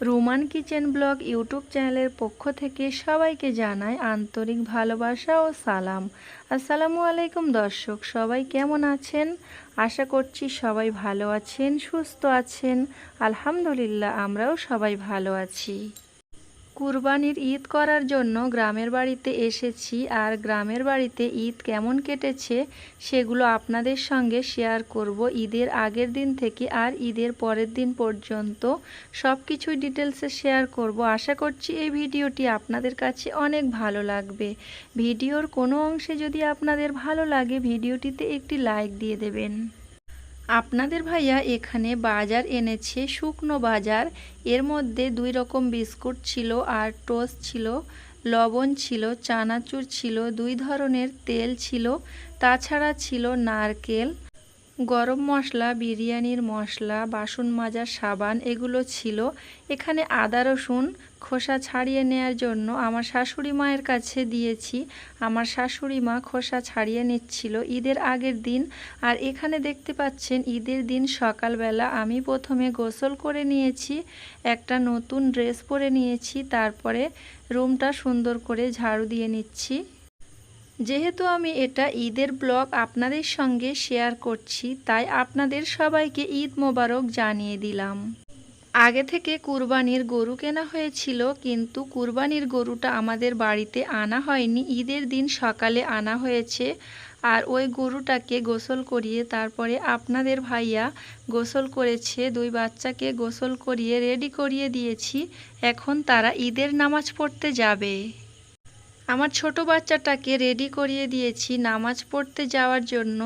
Roman kitchen blog YouTube চ্যানেলের পক্ষ থেকে সবাইকে জানায় আন্তরিক ভালোবাসা ও সালাম। আসসালামু আলাইকুম দর্শক, সবাই কেমন আছেন? আশা করছি সবাই ভালো আছেন, সুস্থ আছেন। আলহামদুলিল্লাহ, আমরাও সবাই ভালো আছি। কুরবানির ঈদ করার জন্য গ্রামের বাড়িতে এসেছি আর গ্রামের বাড়িতে ঈদ কেমন কেটেছে সেগুলো আপনাদের সঙ্গে শেয়ার করব। ঈদের আগের দিন থেকে আর ঈদের পরের দিন পর্যন্ত সব কিছুই ডিটেলসে শেয়ার করব। আশা করছি এই ভিডিওটি আপনাদের কাছে অনেক ভালো লাগবে। ভিডিওর কোনো অংশে যদি আপনাদের ভালো লাগে, ভিডিওটিতে একটি লাইক দিয়ে দেবেন। আপনাদের ভাইয়া এখানে বাজার এনেছে শুকনো বাজার। এর মধ্যে দুই রকম বিস্কুট ছিল, আর টোস্ট ছিল, লবণ ছিল, চানাচুর ছিল, দুই ধরনের তেল ছিল, তাছাড়া ছিল নারকেল। গরম মশলা, বিরিয়ানির মশলা, বাসন মাজার সাবান এগুলো ছিল। এখানে আদা, রসুন, খোসা ছাড়িয়ে নেয়ার জন্য আমার শাশুড়ি মায়ের কাছে দিয়েছি। আমার শাশুড়ি মা খোসা ছাড়িয়ে নিচ্ছিল ঈদের আগের দিন। আর এখানে দেখতে পাচ্ছেন, ঈদের দিন সকালবেলা আমি প্রথমে গোসল করে নিয়েছি, একটা নতুন ড্রেস পরে নিয়েছি, তারপরে রুমটা সুন্দর করে ঝাড়ু দিয়ে নিচ্ছি। যেহেতু আমি এটা ঈদের ব্লগ আপনাদের সঙ্গে শেয়ার করছি, তাই আপনাদের সবাইকে ঈদ মোবারক জানিয়ে দিলাম। আগে থেকে কুরবানির গরু কেনা হয়েছিল, কিন্তু কুরবানির গরুটা আমাদের বাড়িতে আনা হয়নি। ঈদের দিন সকালে আনা হয়েছে, আর ওই গরুটাকে গোসল করিয়ে তারপরে আপনাদের ভাইয়া গোসল করেছে, দুই বাচ্চাকে গোসল করিয়ে রেডি করিয়ে দিয়েছি। এখন তারা ঈদের নামাজ পড়তে যাবে। আমার ছোট বাচ্চাটাকে রেডি করিয়ে দিয়েছি নামাজ পড়তে যাওয়ার জন্য।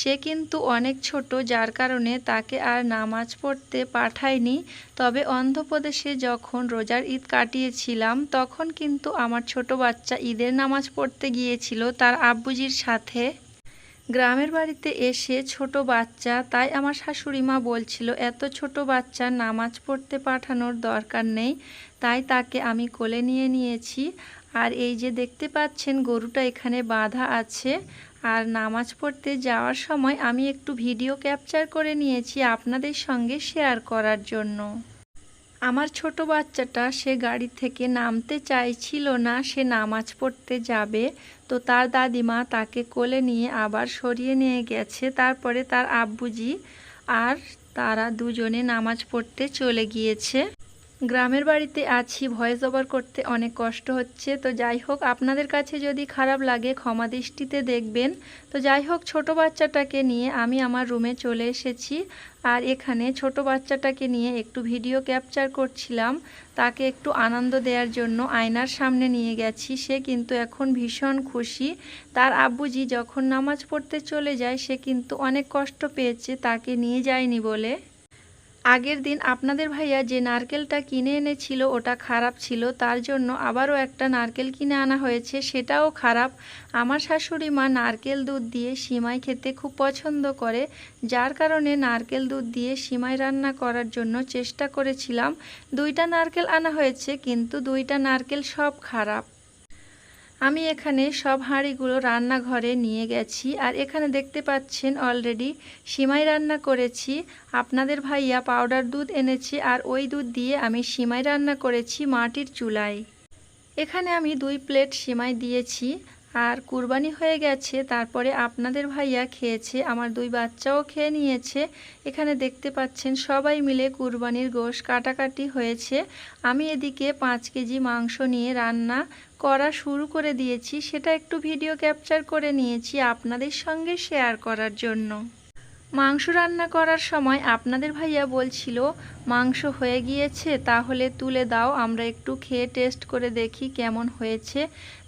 সে কিন্তু অনেক ছোট, যার কারণে তাকে আর নামাজ পড়তে পাঠায়নি। তবে অন্ধ্রপ্রদেশে যখন রোজার ঈদ কাটিয়েছিলাম, তখন কিন্তু আমার ছোট বাচ্চা ঈদের নামাজ পড়তে গিয়েছিল তার আব্বুজির সাথে। গ্রামের বাড়িতে এসে ছোট বাচ্চা, তাই আমার শাশুড়ি মা বলছিল, এত ছোট বাচ্চা, নামাজ পড়তে পাঠানোর দরকার নেই। তাই তাকে আমি কোলে নিয়ে নিয়েছি। আর এই যে দেখতে পাচ্ছেন গরুটা এখানে বাঁধা আছে, আর নামাজ পড়তে যাওয়ার সময় আমি একটু ভিডিও ক্যাপচার করে নিয়েছি আপনাদের সঙ্গে শেয়ার করার জন্য। আমার ছোট বাচ্চাটা সে গাড়ি থেকে নামতে চাইছিল না, সে নামাজ পড়তে যাবে। তো তার দাদিমা তাকে কোলে নিয়ে আবার সরিয়ে নিয়ে গেছে। তারপরে তার আব্বুজি আর তারা দুজনে নামাজ পড়তে চলে গিয়েছে। গ্রামের বাড়িতে আছি, ভয়েস ওভার করতে অনেক কষ্ট হচ্ছে। তো যাই হোক, আপনাদের কাছে যদি খারাপ লাগে ক্ষমা দৃষ্টিতে দেখবেন। তো যাই হোক, ছোট বাচ্চাটাকে নিয়ে আমি আমার রুমে চলে এসেছি। আর এখানে ছোট বাচ্চাটাকে নিয়ে একটু ভিডিও ক্যাপচার করছিলাম। তাকে একটু আনন্দ দেওয়ার জন্য আয়নার সামনে নিয়ে গেছি। সে কিন্তু এখন ভীষণ খুশি। তার আব্বুজি যখন নামাজ পড়তে চলে যায়, সে কিন্তু অনেক কষ্ট পেয়েছে, তাকে নিয়ে যায়নি বলে। আগের দিন আপনাদের ভাইয়া যে নারকেলটা কিনে এনেছিল, ওটা খারাপ ছিল, তার জন্য আবারও একটা নারকেল কিনে আনা হয়েছে, সেটাও খারাপ। আমার শাশুড়ি মা নারকেল দুধ দিয়ে সিমাই খেতে খুব পছন্দ করে, যার কারণে নারকেল দুধ দিয়ে সিমাই রান্না করার জন্য চেষ্টা করেছিলাম। দুইটা নারকেল আনা হয়েছে, কিন্তু দুইটা নারকেল সব খারাপ। আমি এখানে সব হাঁড়িগুলো রান্নাঘরে নিয়ে গেছি আর এখানে দেখতে পাচ্ছেন অলরেডি সিমাই রান্না করেছি। আপনাদের ভাইয়া পাউডার দুধ এনেছে আর ওই দুধ দিয়ে আমি সিমাই রান্না করেছি মাটির চুলায়। এখানে আমি দুই প্লেট সিমাই দিয়েছি। আর কুরবানি হয়ে গেছে, তারপরে আপনাদের ভাইয়া খেয়েছে, আমার দুই বাচ্চাও খেয়ে নিয়েছে। এখানে দেখতে পাচ্ছেন সবাই মিলে কুরবানির গোশ কাটাকাটি হয়েছে। আমি এদিকে পাঁচ কেজি মাংস নিয়ে রান্না করা শুরু করে দিয়েছি। সেটা একটু ভিডিও ক্যাপচার করে নিয়েছি আপনাদের সঙ্গে শেয়ার করার জন্য। মাংস রান্না করার সময় আপনাদের ভাইয়া বলছিল, মাংস হয়ে গিয়েছে, তাহলে তুলে দাও, আমরা একটু খেয়ে টেস্ট করে দেখি কেমন হয়েছে।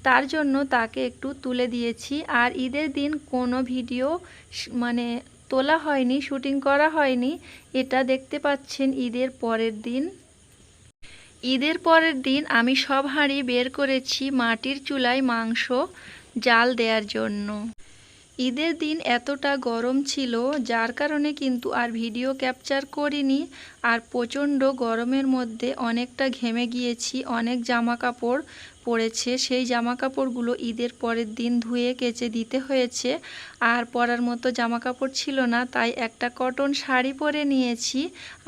তার জন্য তাকে একটু তুলে দিয়েছি। আর ঈদের দিন কোনো ভিডিও মানে তোলা হয়নি, শুটিং করা হয়নি। এটা দেখতে পাচ্ছেন ঈদের পরের দিন। ঈদের পরের দিন আমি সব হাঁড়ি বের করেছি মাটির চুলায় মাংস জাল দেওয়ার জন্য। ঈদের দিন এতটা গরম ছিল, যার কারণে কিন্তু আর ভিডিও ক্যাপচার করিনি। আর প্রচণ্ড গরমের মধ্যে অনেকটা ঘেমে গিয়েছি, অনেক জামা কাপড় পড়েছে। সেই জামা কাপড়গুলো ঈদের পরের দিন ধুয়ে কেচে দিতে হয়েছে। আর পরার মতো জামা কাপড় ছিল না, তাই একটা কটন শাড়ি পরে নিয়েছি।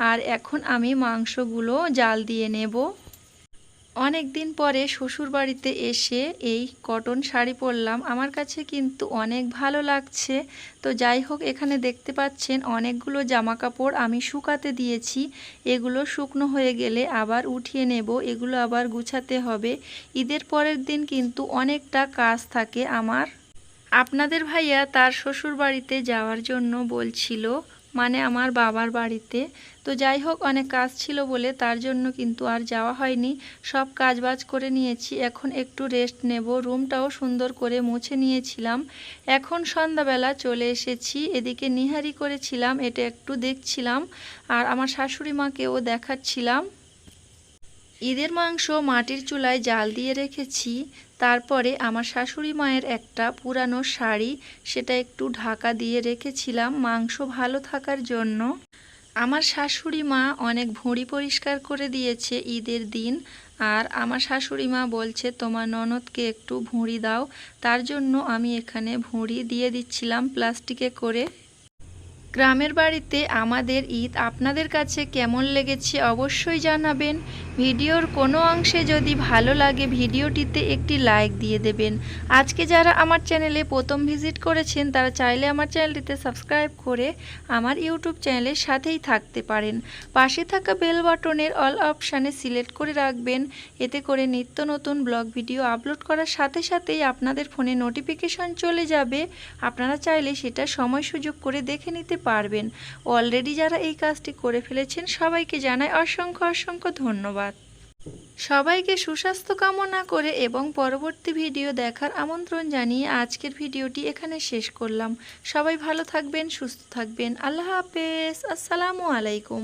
আর এখন আমি মাংসগুলো জাল দিয়ে নেব। অনেক দিন পরে শ্বশুর বাড়িতে এসে এই কটন শাড়ি পরলাম। আমার কাছে কিন্তু অনেক ভালো লাগছে। তো যাই হোক, এখানে দেখতে পাচ্ছেন অনেকগুলো জামা কাপড় আমি শুকাতে দিয়েছি। এগুলো শুকনো হয়ে গেলে আবার উঠিয়ে নেব। এগুলো আবার গুছাতে হবে। ঈদের পরের দিন কিন্তু অনেকটা কাজ থাকে আমার। আপনাদের ভাইয়া তার শ্বশুর বাড়িতে যাওয়ার জন্য বলছিল মানে আমার বাবার বাড়িতে। তো যাই হোক, অনেক কাজ ছিল বলে তার জন্য কিন্তু আর যাওয়া হয়নি। সব কাজ বাজ করে নিয়েছি, এখন একটু রেস্ট নেব। রুমটাও সুন্দর করে মুছে নিয়েছিলাম। এখন সন্ধ্যাবেলা চলে এসেছি, এদিকে নিহারি করেছিলাম, এটা একটু দেখছিলাম। আর আমার শাশুড়ি মাকেও দেখাচ্ছিলাম। ঈদের মাংস মাটির চুলায় জাল দিয়ে রেখেছি, তারপরে আমার শাশুড়ি মায়ের একটা পুরানো শাড়ি, সেটা একটু ঢাকা দিয়ে রেখেছিলাম মাংস ভালো থাকার জন্য। আমার শাশুড়ি মা অনেক ভুঁড়ি পরিষ্কার করে দিয়েছে ঈদের দিন, আর আমার শাশুড়ি মা বলছে, তোমার ননদকে একটু ভুঁড়ি দাও। তার জন্য আমি এখানে ভুঁড়ি দিয়ে দিচ্ছিলাম প্লাস্টিকে করে। গ্রামের বাড়িতে আমাদের ঈদ আপনাদের কাছে কেমন লেগেছে অবশ্যই জানাবেন। ভিডিওর কোনো অংশে যদি ভালো লাগে ভিডিওটিতে একটি লাইক দিয়ে দেবেন। আজকে যারা আমার চ্যানেলে প্রথম ভিজিট করেছেন, তারা চাইলে আমার চ্যানেলটিতে সাবস্ক্রাইব করে আমার ইউটিউব চ্যানেলের সাথেই থাকতে পারেন। পাশে থাকা বেল বাটনের অল অপশানে সিলেক্ট করে রাখবেন। এতে করে নিত্য নতুন ব্লগ ভিডিও আপলোড করার সাথে সাথেই আপনাদের ফোনে নোটিফিকেশন চলে যাবে। আপনারা চাইলে সেটা সময় সুযোগ করে দেখে নিতে পারবেন। অলরেডি যারা এই কাজটি করে ফেলেছেন, সবাইকে জানাই অসংখ্য অসংখ্য ধন্যবাদ। সবাইকে সুস্বাস্থ্য কামনা করে এবং পরবর্তী ভিডিও দেখার আমন্ত্রণ জানিয়ে আজকের ভিডিওটি এখানে শেষ করলাম। সবাই ভালো থাকবেন, সুস্থ থাকবেন। আল্লাহ হাফেজ। আসসালামু আলাইকুম।